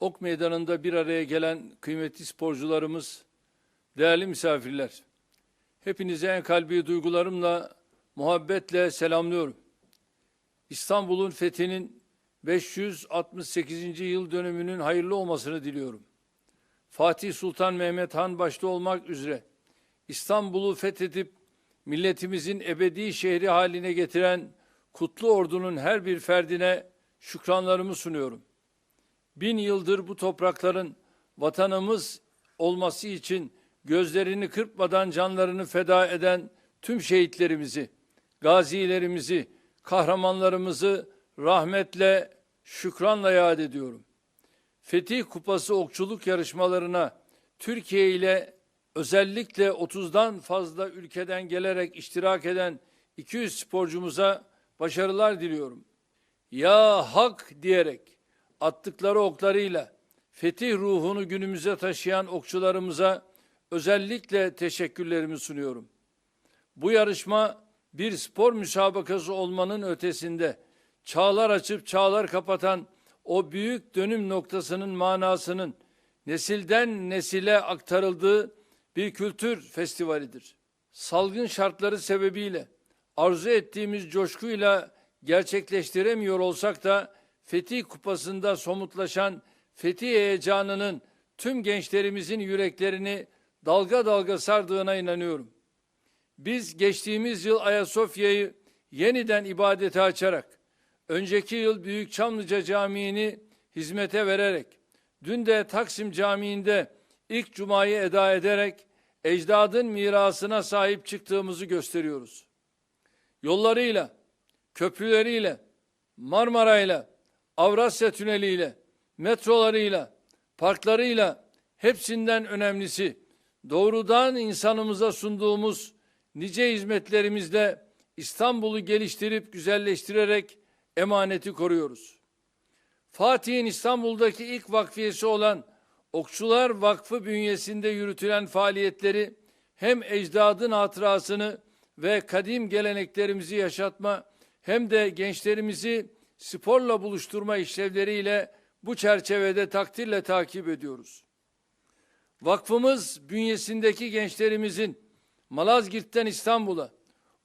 Ok Meydanı'nda bir araya gelen kıymetli sporcularımız, değerli misafirler. Hepinize en kalbi duygularımla, muhabbetle selamlıyorum. İstanbul'un fethinin 568. yıl dönümünün hayırlı olmasını diliyorum. Fatih Sultan Mehmet Han başta olmak üzere İstanbul'u fethedip milletimizin ebedi şehri haline getiren kutlu ordunun her bir ferdine şükranlarımı sunuyorum. Bin yıldır bu toprakların vatanımız olması için gözlerini kırpmadan canlarını feda eden tüm şehitlerimizi, gazilerimizi, kahramanlarımızı rahmetle, şükranla yad ediyorum. Fetih Kupası okçuluk yarışmalarına Türkiye ile özellikle 30'dan fazla ülkeden gelerek iştirak eden 200 sporcumuza başarılar diliyorum. Ya hak diyerek attıkları oklarıyla fetih ruhunu günümüze taşıyan okçularımıza özellikle teşekkürlerimi sunuyorum. Bu yarışma bir spor müsabakası olmanın ötesinde çağlar açıp çağlar kapatan o büyük dönüm noktasının manasının nesilden nesile aktarıldığı bir kültür festivalidir. Salgın şartları sebebiyle arzu ettiğimiz coşkuyla gerçekleştiremiyor olsak da Fetih Kupası'nda somutlaşan fetih heyecanının tüm gençlerimizin yüreklerini dalga dalga sardığına inanıyorum. Biz geçtiğimiz yıl Ayasofya'yı yeniden ibadete açarak, önceki yıl Büyük Çamlıca Camii'ni hizmete vererek, dün de Taksim Camii'nde ilk cumayı eda ederek ecdadın mirasına sahip çıktığımızı gösteriyoruz. Yollarıyla, köprüleriyle, Marmara'yla, Avrasya Tüneli'yle, metrolarıyla, parklarıyla hepsinden önemlisi doğrudan insanımıza sunduğumuz nice hizmetlerimizle İstanbul'u geliştirip güzelleştirerek emaneti koruyoruz. Fatih'in İstanbul'daki ilk vakfiyesi olan Okçular Vakfı bünyesinde yürütülen faaliyetleri hem ecdadın hatırasını ve kadim geleneklerimizi yaşatma hem de gençlerimizi sporla buluşturma işlevleriyle bu çerçevede takdirle takip ediyoruz. Vakfımız bünyesindeki gençlerimizin Malazgirt'ten İstanbul'a,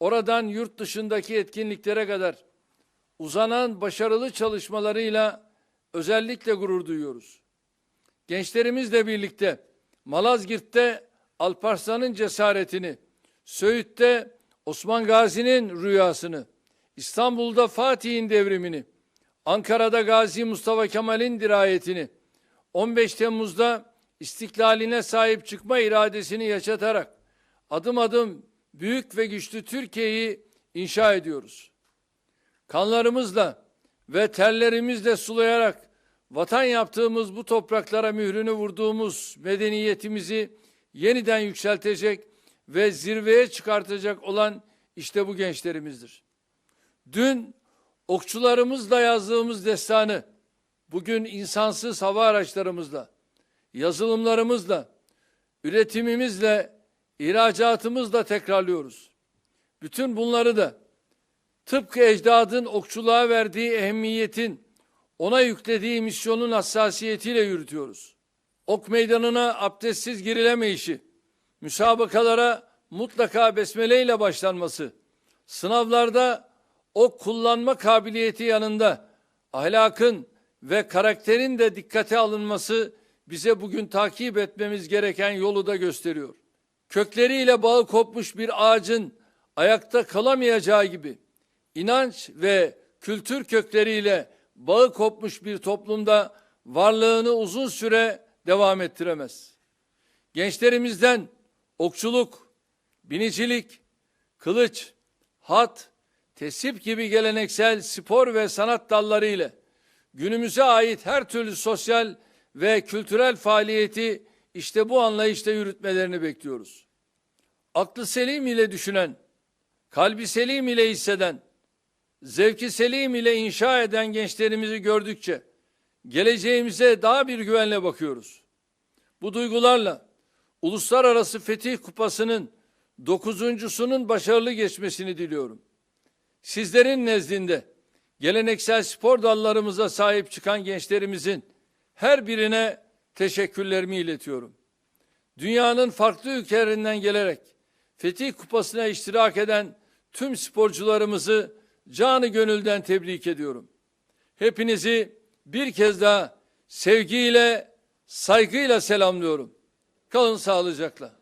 oradan yurt dışındaki etkinliklere kadar uzanan başarılı çalışmalarıyla özellikle gurur duyuyoruz. Gençlerimizle birlikte Malazgirt'te Alparslan'ın cesaretini, Söğüt'te Osman Gazi'nin rüyasını, İstanbul'da Fatih'in devrimini, Ankara'da Gazi Mustafa Kemal'in dirayetini, 15 Temmuz'da istiklaline sahip çıkma iradesini yaşatarak adım adım büyük ve güçlü Türkiye'yi inşa ediyoruz. Kanlarımızla ve terlerimizle sulayarak vatan yaptığımız bu topraklara mührünü vurduğumuz medeniyetimizi yeniden yükseltecek ve zirveye çıkartacak olan işte bu gençlerimizdir. Dün okçularımızla yazdığımız destanı bugün insansız hava araçlarımızla, yazılımlarımızla, üretimimizle, ihracatımızla tekrarlıyoruz. Bütün bunları da tıpkı ecdadın okçuluğa verdiği ehemmiyetin, ona yüklediği misyonun hassasiyetiyle yürütüyoruz. Ok meydanına abdestsiz girilemeyişi, müsabakalara mutlaka besmele ile başlanması, sınavlarda o kullanma kabiliyeti yanında ahlakın ve karakterin de dikkate alınması bize bugün takip etmemiz gereken yolu da gösteriyor. Kökleriyle bağı kopmuş bir ağacın ayakta kalamayacağı gibi inanç ve kültür kökleriyle bağı kopmuş bir toplumda varlığını uzun süre devam ettiremez. Gençlerimizden okçuluk, binicilik, kılıç, hat, tesip gibi geleneksel spor ve sanat dalları ile günümüze ait her türlü sosyal ve kültürel faaliyeti işte bu anlayışla yürütmelerini bekliyoruz. Aklı selim ile düşünen, kalbi selim ile hisseden, zevki selim ile inşa eden gençlerimizi gördükçe geleceğimize daha bir güvenle bakıyoruz. Bu duygularla Uluslararası Fetih Kupası'nın dokuzuncusunun başarılı geçmesini diliyorum. Sizlerin nezdinde geleneksel spor dallarımıza sahip çıkan gençlerimizin her birine teşekkürlerimi iletiyorum. Dünyanın farklı ülkelerinden gelerek Fetih Kupası'na iştirak eden tüm sporcularımızı canı gönülden tebrik ediyorum. Hepinizi bir kez daha sevgiyle, saygıyla selamlıyorum. Kalın sağlıcakla.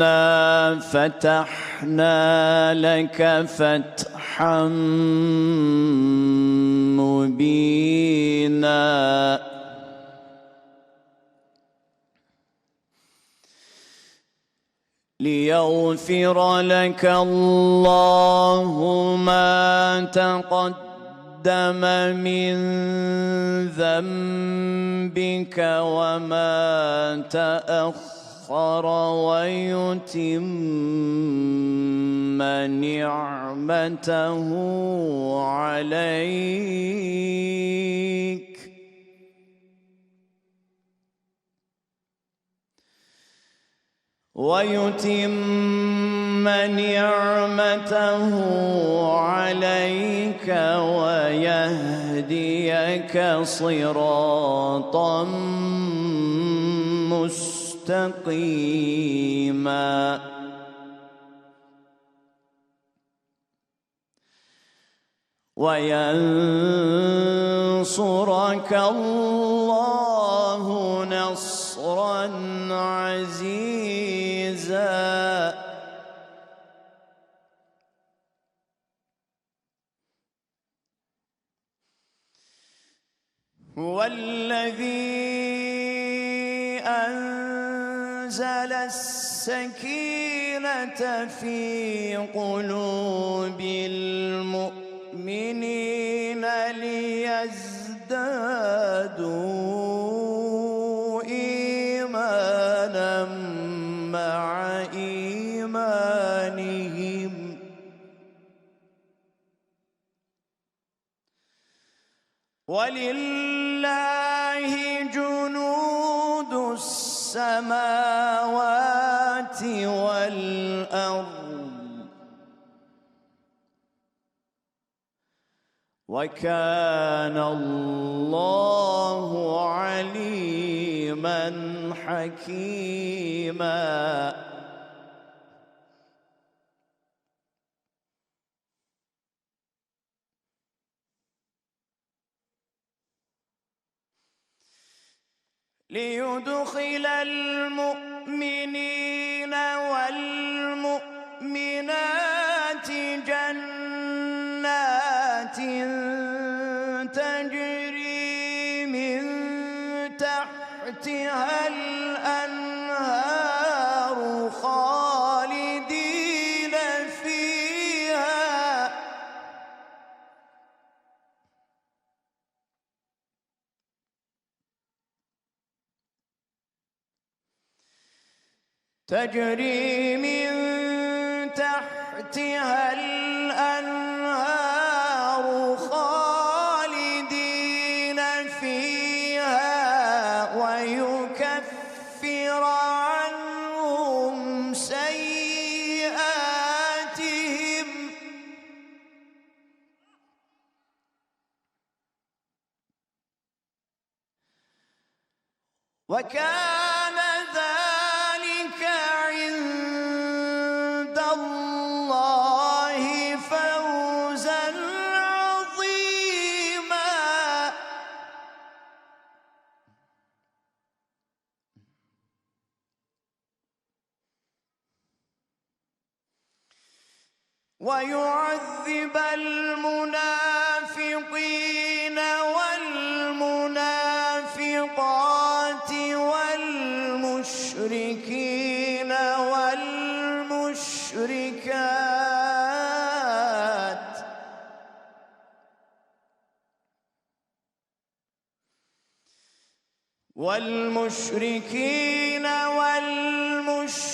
إنا فتحنا لك فتحا مبينا ليغفر لك الله ما تقدم من ذنبك وما تأخر ويتم نعمته عليك. ويتم نعمته عليك ويهديك صراطا مستقيما. وينصرك الله نصرا عزيزا. هو الذي السكينة في قلوب المؤمنين ليزدادوا إيمانا مع إيمانهم. ولله جنود السماوات وكان الله عليما حكيما. ليدخل المؤمنين تجري من تحتها الأنهار والمشركين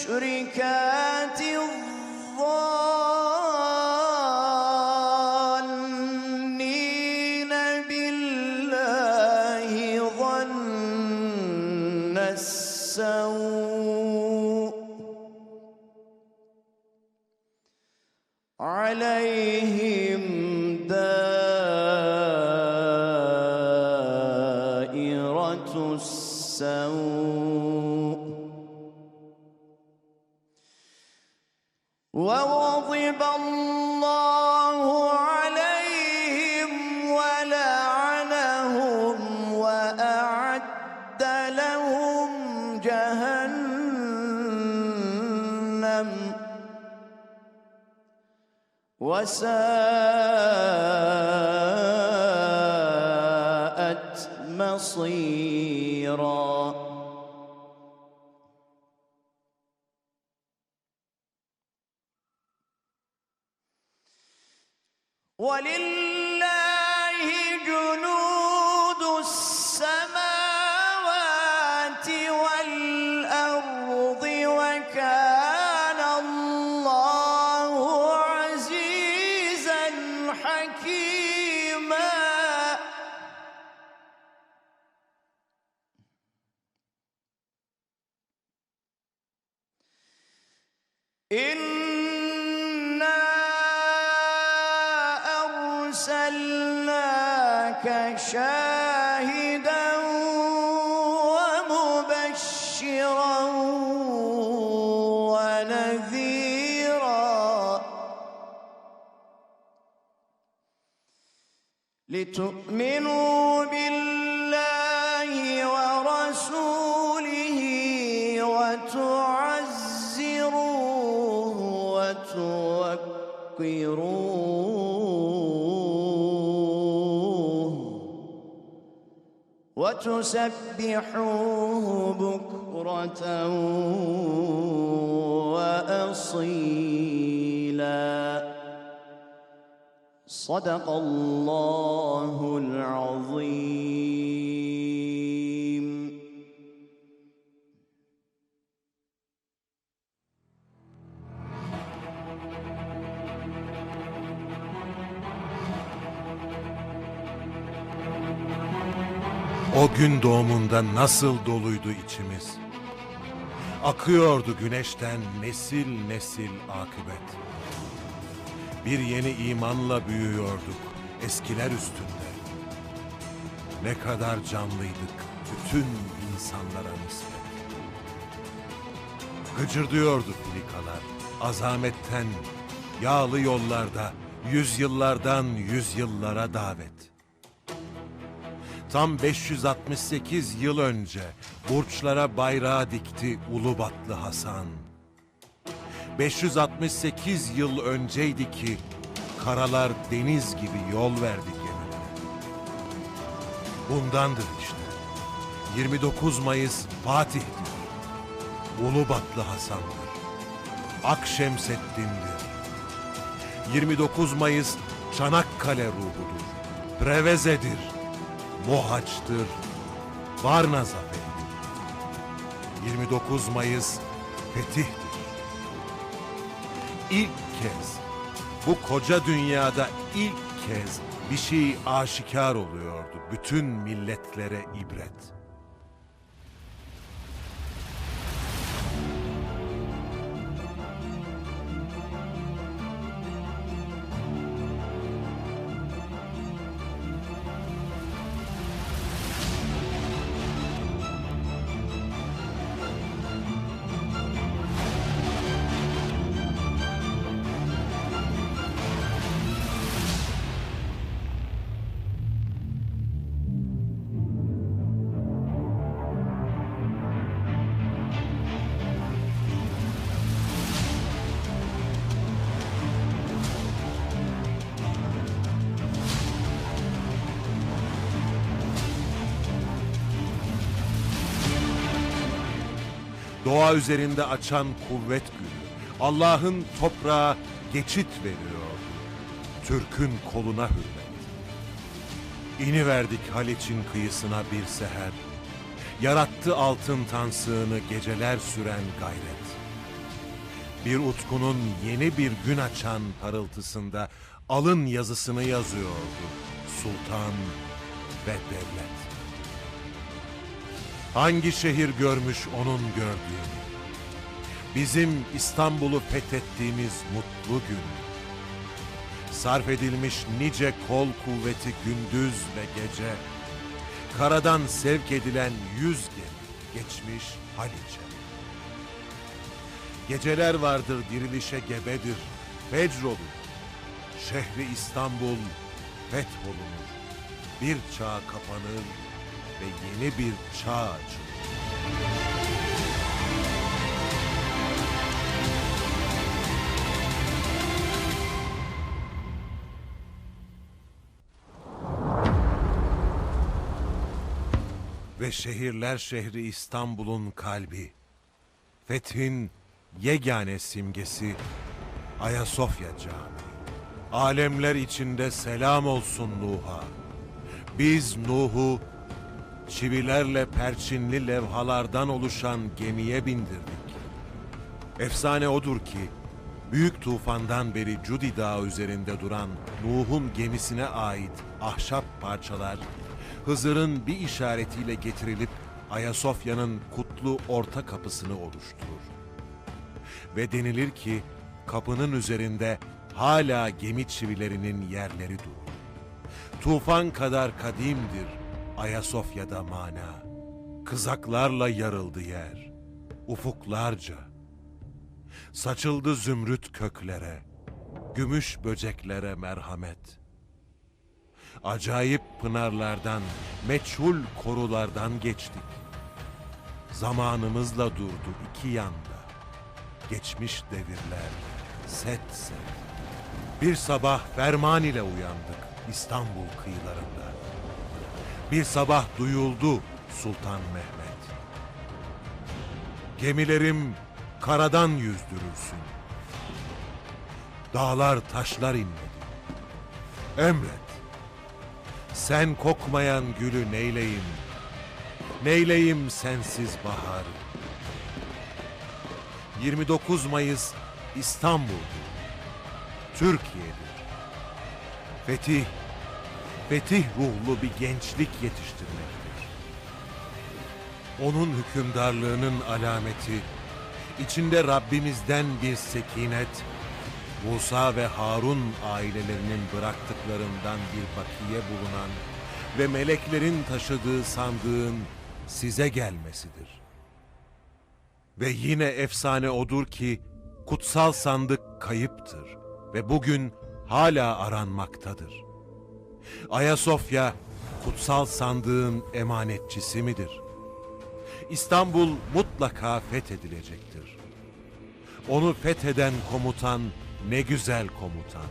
والمشركات الظانين وغضب الله عليهم ولعنهم وأعد لهم جهنم. وساءت ونذيرا لتؤمنوا بالله ورسوله وتعزروه وتوقروه وتسبحوه بكرة وأصيلا. صدق الله العظيم. O gün doğumunda nasıl doluydu içimiz. Akıyordu güneşten nesil nesil akıbet. Bir yeni imanla büyüyorduk eskiler üstünde. Ne kadar canlıydık bütün insanlara nispet. Gıcırdıyordu filikalar azametten, yağlı yollarda, yüzyıllardan yüzyıllara davet. Tam 568 yıl önce burçlara bayrağı dikti Ulubatlı Hasan. 568 yıl önceydi ki karalar deniz gibi yol verdi gemilere. Bundandır işte. 29 Mayıs Fatih'tir. Ulubatlı Hasan'dır. Akşemseddin'dir. 29 Mayıs Çanakkale ruhudur. Preveze'dir. Mohaç'tır, Varna zaferidir. 29 Mayıs fetihtir. İlk kez, bu koca dünyada ilk kez bir şey aşikar oluyordu bütün milletlere ibret. Doğa üzerinde açan kuvvet gülü. Allah'ın toprağa geçit veriyor. Türk'ün koluna hürmet. İniverdik Haliç'in kıyısına bir seher. Yarattı altın tansığını geceler süren gayret. Bir utkunun yeni bir gün açan parıltısında alın yazısını yazıyordu sultan ve devlet. Hangi şehir görmüş onun gördüğünü? Bizim İstanbul'u fethettiğimiz mutlu gün. Sarf edilmiş nice kol kuvveti gündüz ve gece. Karadan sevk edilen yüz gemi geçmiş Haliç'e. Geceler vardır dirilişe gebedir, fecr. Şehri İstanbul fetholunur. Bir çağ kapanır ve yeni bir çağ açılır. Ve şehirler şehri İstanbul'un kalbi. Fethin yegane simgesi Ayasofya Camii. Alemler içinde selam olsun Nuh'a. Biz Nuh'u çivilerle perçinli levhalardan oluşan gemiye bindirdik. Efsane odur ki büyük tufandan beri Cudi Dağı üzerinde duran Nuh'un gemisine ait ahşap parçalar Hızır'ın bir işaretiyle getirilip Ayasofya'nın kutlu orta kapısını oluşturur. Ve denilir ki kapının üzerinde hala gemi çivilerinin yerleri durur. Tufan kadar kadimdir Ayasofya'da mana. Kızaklarla yarıldı yer, ufuklarca. Saçıldı zümrüt köklere, gümüş böceklere merhamet. Acayip pınarlardan, meçhul korulardan geçtik. Zamanımızla durdu iki yanda. Geçmiş devirler set set. Bir sabah ferman ile uyandık İstanbul kıyılarında. Bir sabah duyuldu Sultan Mehmet. Gemilerim karadan yüzdürülsün. Dağlar taşlar inmedi. Emret. Sen kokmayan gülü neyleyim? Neyleyim sensiz bahar? 29 Mayıs İstanbul'dur. Türkiye'dir. Fetih, fetih ruhlu bir gençlik yetiştirmektir. Onun hükümdarlığının alameti, içinde Rabbimizden bir sekinet, Musa ve Harun ailelerinin bıraktıklarından bir bakiye bulunan ve meleklerin taşıdığı sandığın size gelmesidir. Ve yine efsane odur ki kutsal sandık kayıptır ve bugün hala aranmaktadır. Ayasofya kutsal sandığın emanetçisi midir? İstanbul mutlaka fethedilecektir. Onu fetheden komutan ne güzel komutan.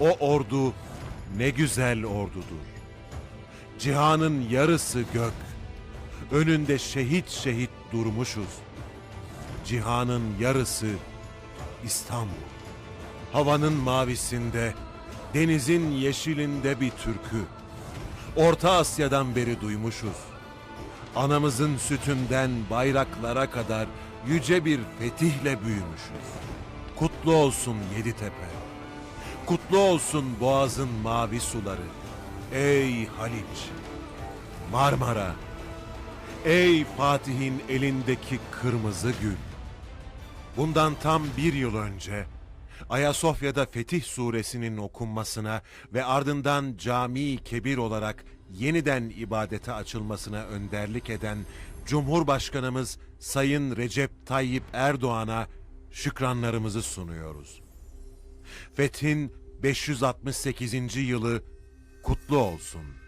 O ordu ne güzel ordudur. Cihanın yarısı gök. Önünde şehit şehit durmuşuz. Cihanın yarısı İstanbul. Havanın mavisinde, denizin yeşilinde bir türkü. Orta Asya'dan beri duymuşuz. Anamızın sütünden bayraklara kadar yüce bir fetihle büyümüşüz. Kutlu olsun Yeditepe. Kutlu olsun Boğaz'ın mavi suları. Ey Haliç, Marmara. Ey Fatih'in elindeki kırmızı gül. Bundan tam bir yıl önce Ayasofya'da Fetih suresinin okunmasına ve ardından cami kebir olarak yeniden ibadete açılmasına önderlik eden Cumhurbaşkanımız Sayın Recep Tayyip Erdoğan'a şükranlarımızı sunuyoruz. Fethin 568. yılı kutlu olsun.